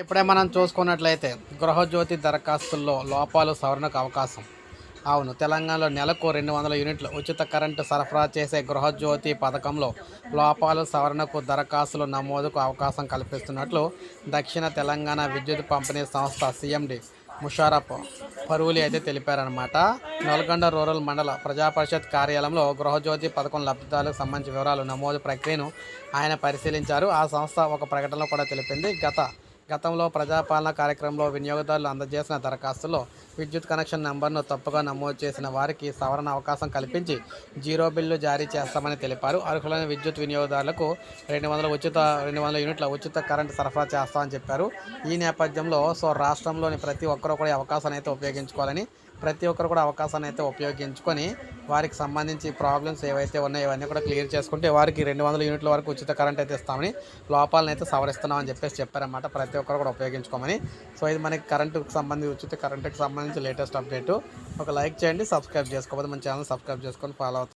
ఇప్పుడే మనం చూసుకున్నట్లయితే గృహజ్యోతి దరఖాస్తుల్లో లోపాలు సవరణకు అవకాశం. అవును తెలంగాణలో నెలకు రెండు వందల యూనిట్లు ఉచిత కరెంటు సరఫరా చేసే గృహజ్యోతి పథకంలో లోపాలు సవరణకు దరఖాస్తులు నమోదుకు అవకాశం కల్పిస్తున్నట్లు దక్షిణ తెలంగాణ విద్యుత్ పంపిణీ సంస్థ సీఎండి ముషారఫ్ పరువులి అయితే తెలిపారనమాట నల్గొండ రూరల్ మండల ప్రజా పరిషత్ కార్యాలయంలో గృహజ్యోతి పథకం లబ్ధిదారులకు సంబంధించిన వివరాలు నమోదు ప్రక్రియను ఆయన పరిశీలించారు. ఆ సంస్థ ఒక ప్రకటనలో కూడా తెలిపింది. గత గతంలో ప్రజాపాలన కార్యక్రమంలో వినియోగదారులు అందజేసిన దరఖాస్తులో విద్యుత్ కనెక్షన్ నంబర్ను తప్పుగా నమోదు చేసిన వారికి సవరణ అవకాశం కల్పించి జీరో బిల్లు జారీ చేస్తామని తెలిపారు. అర్హులైన విద్యుత్ వినియోగదారులకు రెండు వందల ఉచిత రెండు వందల యూనిట్ల ఉచిత కరెంటు సరఫరా చేస్తామని చెప్పారు. ఈ నేపథ్యంలో సో రాష్ట్రంలోని ప్రతి ఒక్కరూ కూడా అవకాశాన్ని అయితే ఉపయోగించుకోవాలని ప్రతి ఒక్కరు కూడా అవకాశాన్ని అయితే ఉపయోగించుకొని వారికి సంబంధించి ప్రాబ్లమ్స్ ఏవైతే ఉన్నాయో ఇవన్నీ కూడా క్లియర్ చేసుకుంటే వారికి రెండు వందల యూనిట్ల వరకు ఉచిత కరెంట్ అయితే ఇస్తామని లోపాలను అయితే సవరిస్తున్నామని చెప్పేసి చెప్పారన్నమాట ప్రతి ఒక్కరు కూడా ఉపయోగించుకోమని. సో ఇది మనకి కరెంటుకు సంబంధించి వచ్చితే కరెంటుకి సంబంధించి లేటెస్ట్ అప్డేట్ ఒక లైక్ చేయండి సబ్స్క్రైబ్ చేసుకోకపోతే మన ఛానల్ సబ్స్క్రైబ్ చేసుకొని ఫాలో అవుతుంది